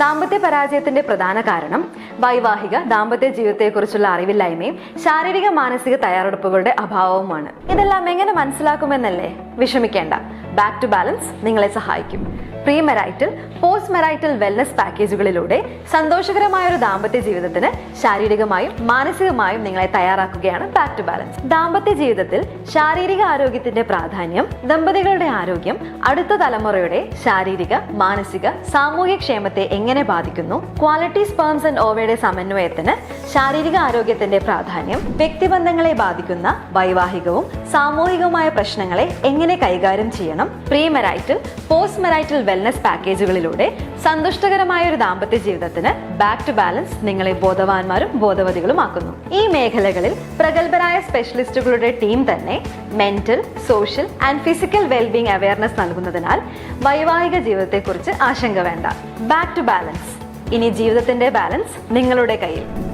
ദാമ്പത്യ പരാജയത്തിന്റെ പ്രധാന കാരണം വൈവാഹിക ദാമ്പത്യ ജീവിതത്തെക്കുറിച്ചുള്ള അറിവില്ലായ്മയും ശാരീരിക മാനസിക തയ്യാറെടുപ്പുകളുടെ അഭാവവുമാണ്. ഇതെല്ലാം എങ്ങനെ മനസ്സിലാക്കുമെന്നല്ലേ? വിഷമിക്കേണ്ട. ബാക്ക് ടു ബാലൻസ് നിങ്ങളെ സഹായിക്കും. Pre marital post marital wellness പാക്കേജുകളിലൂടെ സന്തോഷകരമായ ഒരു ദാമ്പത്യ ജീവിതത്തിന് ശാരീരികമായും മാനസികമായും നിങ്ങളെ തയ്യാറാക്കുകയാണ് ബാക്ക് ടു ബാലൻസ് ദാമ്പത്യ ജീവിതത്തിൽ ശാരീരിക ആരോഗ്യത്തിന്റെ പ്രാധാന്യം ദമ്പതികളുടെ ആരോഗ്യം അടുത്ത തലമുറയുടെ ശാരീരിക മാനസിക സാമൂഹ്യ ക്ഷേമത്തെ എങ്ങനെ ബാധിക്കുന്നു? ക്വാളിറ്റി സ്പേംസ് ആൻഡ് ഓവയുടെ സമന്വയത്തിന് ശാരീരിക ആരോഗ്യത്തിന്റെ പ്രാധാന്യം വ്യക്തിബന്ധങ്ങളെ ബാധിക്കുന്ന വൈവാഹികവും സാമൂഹികവുമായ പ്രശ്നങ്ങളെ എങ്ങനെ കൈകാര്യം ചെയ്യണം pre marital post marital wellness പാക്കേജുകളിലൂടെ സന്തുഷ്ടകരമായ ഒരു ദാമ്പത്യ ജീവിതത്തിന് ബാക്ക് ടു ബാലൻസ് നിങ്ങളെ ബോധവാന്മാരും ബോധവതികളുമാക്കുന്നു. ഈ മേഖലകളിൽ പ്രഗത്ഭരായ സ്പെഷ്യലിസ്റ്റുകളുടെ ടീം തന്നെ mental social and physical wellbeing awareness നൽകുന്നതിനാൽ വൈവാഹിക ജീവിതത്തെക്കുറിച്ച് ആശങ്ക വേണ്ട. ബാക്ക് ടു ബാലൻസ് ഇനി ജീവിതത്തിന്റെ ബാലൻസ് നിങ്ങളുടെ കയ്യിൽ.